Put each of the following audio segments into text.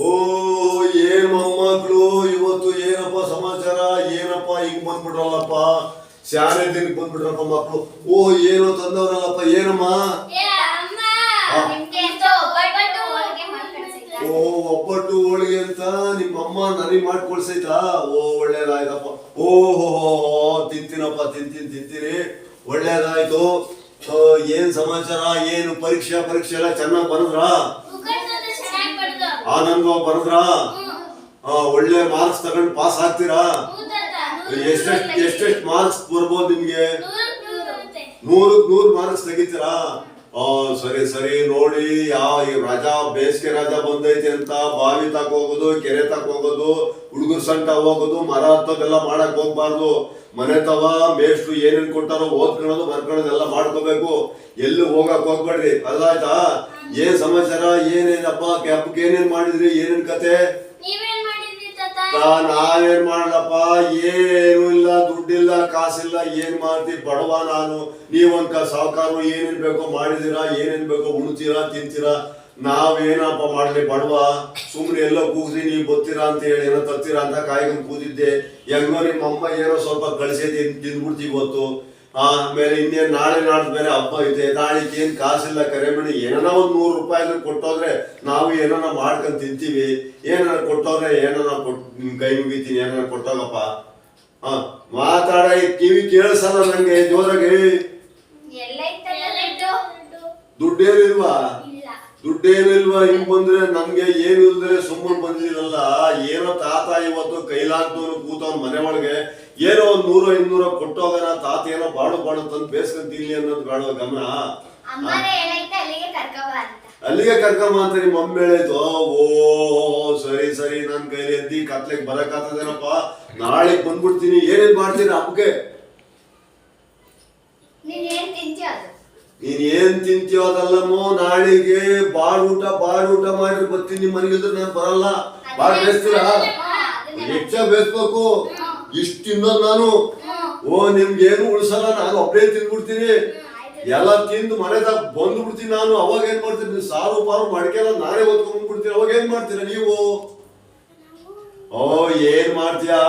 ಓ ಏನ್ ಮೊಮ್ಮಕ್ಳು ಇವತ್ತು ಏನಪ್ಪ ಸಮಾಚಾರ? ಏನಪ್ಪ ಈಗ ಬಂದ್ಬಿಟ್ರಲ್ಲಪ್ಪ? ಶಾಲೆ ದಿನಕ್ಕೆ ಬಂದ್ಬಿಟ್ರಪ್ಪ ಮಕ್ಳು. ಓ ಏನೋ ತಂದವರಲ್ಲಪ್ಪ ಏನಮ್ಮ? ಓ ಒಬ್ಬಟ್ಟು ಹೋಳಿಗೆ ಅಂತ ನಿಮ್ಮ ಅಮ್ಮ ನನಗೆ ಮಾಡ್ಕೊಳ್ಸೈತಾ ಓ ಒಳ್ಳೇದಾಯ್ತಪ್ಪ. ಓ ಹೋ ಹೋ ಹೋ, ತಿಂತೀನಪ್ಪ ತಿಂತೀನಿ ತಿಂತೀನಿ. ಒಳ್ಳೇದಾಯ್ತು. ಏನ್ ಸಮಾಚಾರ? ಏನು ಪರೀಕ್ಷೆ ಪರೀಕ್ಷೆ ಎಲ್ಲ ಚೆನ್ನಾಗಿ ಬಡ್ದು ಆನಂದ ಬರದ್ರಾ? ಒಳ್ಳೆ ಮಾರ್ಕ್ಸ್ ತಗೊಂಡು ಪಾಸ್ ಆಗ್ತೀರಾ? ಎಷ್ಟೆಷ್ಟು ಎಷ್ಟೆಷ್ಟು ಮಾರ್ಕ್ಸ್ ಬರ್ಬೋದು ನಿಮ್ಗೆ? ನೂರಕ್ ನೂರು ಮಾರ್ಕ್ಸ್ ತೆಗಿತೀರಾ? ಸರಿ ಸರಿ, ನೋಡಿ ಯಾವ ಈ ರಜಾ, ಬೇಸಿಗೆ ರಜಾ ಬಂದೈತೆ ಅಂತ ಬಾವಿ ತಕ ಹೋಗೋದು, ಕೆರೆ ತಕ ಹೋಗೋದು, ಹುಡುಗರು ಸಂಟ ಹೋಗೋದು, ಮರ ಹತ್ತೋದೆಲ್ಲ ಮಾಡಕ್ ಹೋಗ್ಬಾರ್ದು. ಮನೆ ತವ, ಮೇಷ್ಟ್ರು ಏನೇನ್ ಕೊಟ್ಟಾರೋ ಓದ್ಕೊಳ್ಳೋದು, ಬರ್ಕೊಳ್ಳೋದು ಎಲ್ಲ ಮಾಡ್ಕೋಬೇಕು. ಎಲ್ಲೂ ಹೋಗಕ್ ಹೋಗ್ಬೇಡ್ರಿ. ಅದಾಯ್ತಾ ಏನ್ ಸಮಾಚಾರ ಏನೇನಪ್ಪ ಕ್ಯಾಬ್ಗೆ ಏನೇನ್ ಮಾಡಿದ್ರಿ ಏನೇನ್ ಕತೆ? ನೀವೇನ್ ಮಾಡಿದ್ರಿ ತಾತ? ತಾ ನಾವೇನ್ ಮಾಡಲಪ್ಪ ಏನು ಇಲ್ಲ ದುಡ್ಡಿಲ್ಲ ಕಾಸಿಲ್ಲ ಏನ್ ಮಾಡ್ತಿ ಬಡವ ನಾನು. ನೀವಂತ ಸಾವುಕಾರ ಏನೇನ್ ಬೇಕೋ ಮಾಡಿದಿರಾ ಏನೇನ್ ಬೇಕೋ ಉಣ್ತೀರಾ ತಿಂತೀರಾ. ನಾವೇನಪ್ಪ ಮಾಡ್ಲಿ ಬಡವ? ಸುಮ್ನೆ ಎಲ್ಲ ಕೂಗ್ರಿ ನೀವು ಗೊತ್ತೀರಾ ಅಂತ ಹೇಳಿ ಏನೋ ತರ್ತೀರಾ ಅಂತ ಕಾಯ್ಕೊಂಡು ಕೂತಿದ್ದೆ. ಹೆಂಗೋ ನಿಮ್ಮ ಅಮ್ಮ ಏನೋ ಸ್ವಲ್ಪ ಕಳಿಸಿ ತಿಂದ್ಬಿಡ್ತೀವಿ ಇವತ್ತು. ಆಮೇಲೆ ಇನ್ನೇನ್ ನಾಳೆ ನಾಡ್ದು ಬೇರೆ ಹಬ್ಬ ಇದೆ, ನಾಳೆಗೆ ಏನ್ ಕಾಸಿಲ್ಲ, ಕರೆ ಮಾಡಿ ಏನಾನ ಒಂದ್ ನೂರು ರೂಪಾಯಿ ಕೊಟ್ಟೋದ್ರೆ ನಾವು ಏನಾನ ಮಾಡ್ಕೊಂಡು ತಿಂತೀವಿ. ಏನಾರ ಕೊಟ್ಟೋದ್ರೆ ಏನಾನ ಕೊಟ್ ನಿಮ್ಮ ಕೈ ಮುಗಿತೀನಿ ಏನಾರ ಕೊಟ್ಟೋಗಪ್ಪ. ಹಾ, ಮಾತಾಡ ಕಿವಿ ಕೇಳಿಸಲ್ಲ ನಂಗೆ, ಜೋರಾಗಿ ದುಡ್ಡೇನಿಲ್ವಾ ದುಡ್ಡೇನಿಲ್ವಾ ಹಿಂಗ್ ಬಂದ್ರೆ ನಮ್ಗೆ ಏನು ಇಲ್ದ್ರೆ ಸುಮ್ಮನೆ ಬಂದಿರಲ್ಲ ಏನೋ ತಾತ ಇವತ್ತು ಕೈಲಾಗ್ದವನು ಕೂತವನ್ ಮನೆ ಒಳಗೆ ಏನೋ ಒಂದ್ ನೂರೋ ಇನ್ನೂರೋ ಕೊಟ್ಟೋಗನ ತಾತ ಏನೋ ಬಾಳು ಬಾಳು ತಂದು ಬೇಸ್ಕೊಂತೀನಿ ಅನ್ನೋದು ಬೇಡ ಗಮನ. ಅಲ್ಲಿಗೆ ಕರ್ಕಮ್ಮ ಅಂತ. ನಿಮ್ಮ ಅಮ್ಮ ಹೇಳಿದ್ದು. ಓ ಸರಿ ಸರಿ ನನ್ ಕೈಲಿ ಎದ್ದಿ ಕತ್ಲೆಗ್ ಬರಕಾತದೇನಪ್ಪ ನಾಳೆ ಬಂದ್ಬಿಡ್ತೀನಿ. ಏನೇನ್ ಮಾಡ್ತೀನಿ ಹಬ್ಬಕ್ಕೆ ನೀನ್ ಏನ್ ತಿಂತೀಯ ಅದಲ್ಲಮ್ಮೋ ನಾಳೆಗೆ ಬಾಳ ಊಟ ಬಾಳ್ ಊಟ ಮಾಡಿ ಬರ್ತೀನಿ ನಿಮ್ಮ ಮನೆಗಿದ್ರೆ ನಾನು ಬರಲ್ಲ. ಬಾಳ್ ಬೇಸ್ತೀರಾ? ಹೆಚ್ಚ ಬೇಸ್ಬೇಕು. ಇಷ್ಟ ತಿನ್ನೋದು ನಾನು ಓ ನಿಮ್ಗೆ ಏನು ಉಳಿಸಲ್ಲ ನಾನು ಒಬ್ಬನೇ ತಿಂದ್ಬಿಡ್ತೀನಿ. ಎಲ್ಲ ತಿಂದು ಮನೆದಾಗ ಬಂದ್ಬಿಡ್ತೀನಿ ನಾನು ಅವಾಗ ಏನ್ ಮಾಡ್ತೀನಿ? ನೀವು ಸಾರು ಪಾರು ಮಡಿಕೆಲ್ಲ ನಾನೇ ಓದ್ಕೊಂಡ್ ಬಿಡ್ತೀನಿ ಅವಾಗ ಏನ್ ಮಾಡ್ತೀರಾ ನೀವು? ಓ ಏನ್ ಮಾಡ್ತೀಯಾ?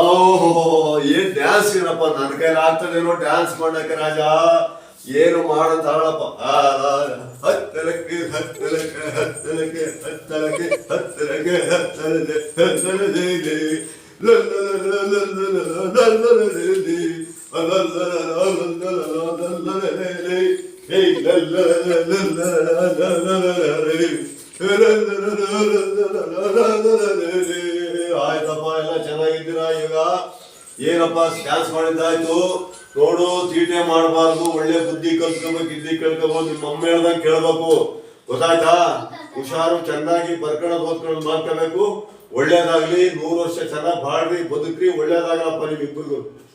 ಓಹೋ ಏನ್ ಡ್ಯಾನ್ಸ್ ಏನಪ್ಪ ನನ್ನ ಕೈಲಿ ಆಗ್ತದೇನೋ ಡ್ಯಾನ್ಸ್ ಮಾಡಕ್ಕೆ ರಾಜ. ಏನು ಮಾಡಂತ ಹೇಳಪ್ಪ ಹತ್ತಲಕ್ಕೆ ಹತ್ತಲಕ್ಕೆ ಹತ್ತಲಕ್ಕೆ ಹತ್ತಲಕ್ಕೆ ಹತ್ತಲಕ್ಕೆ ಹತ್ತಲದೆ ಹತ್ತಲದೆ ಆಯ್ತಪ್ಪ ಎಲ್ಲ ಚೆನ್ನಾಗಿದ್ದೀರಾ ಈಗ ಏನಪ್ಪ ಸ್ಕ್ಯಾನ್ಸ್ ಮಾಡಿದ್ದಾಯ್ತು. ನೋಡು, ಚೀಟೆ ಮಾಡಬಾರ್ದು, ಒಳ್ಳೆ ಬುದ್ಧಿ ಕಲ್ತ್ಕೋಬೇಕು ಇದ್ದಿ ಕೇಳ್ಕೋಬೇಕು ನಿಮ್ಮ ಅಮ್ಮ ಹೇಳ್ದಂಗೆ ಕೇಳ್ಬೇಕು. ಗೊತ್ತಾಯ್ತಾ? ಹುಷಾರು, ಚೆನ್ನಾಗಿ ಬರ್ಕೊಂಡು ಓದ್ಕೊಂಡು ಮಾಡ್ಕೋಬೇಕು. ಒಳ್ಳೇದಾಗ್ಲಿ, ನೂರು ವರ್ಷ ಚೆನ್ನಾಗಿ ಬಾಳ್ರಿ, ಬದುಕ್ರಿ ಒಳ್ಳೇದಾಗಲಪ್ಪ ನಿಮ್ಮಿಬ್ಬರಿಗೂ.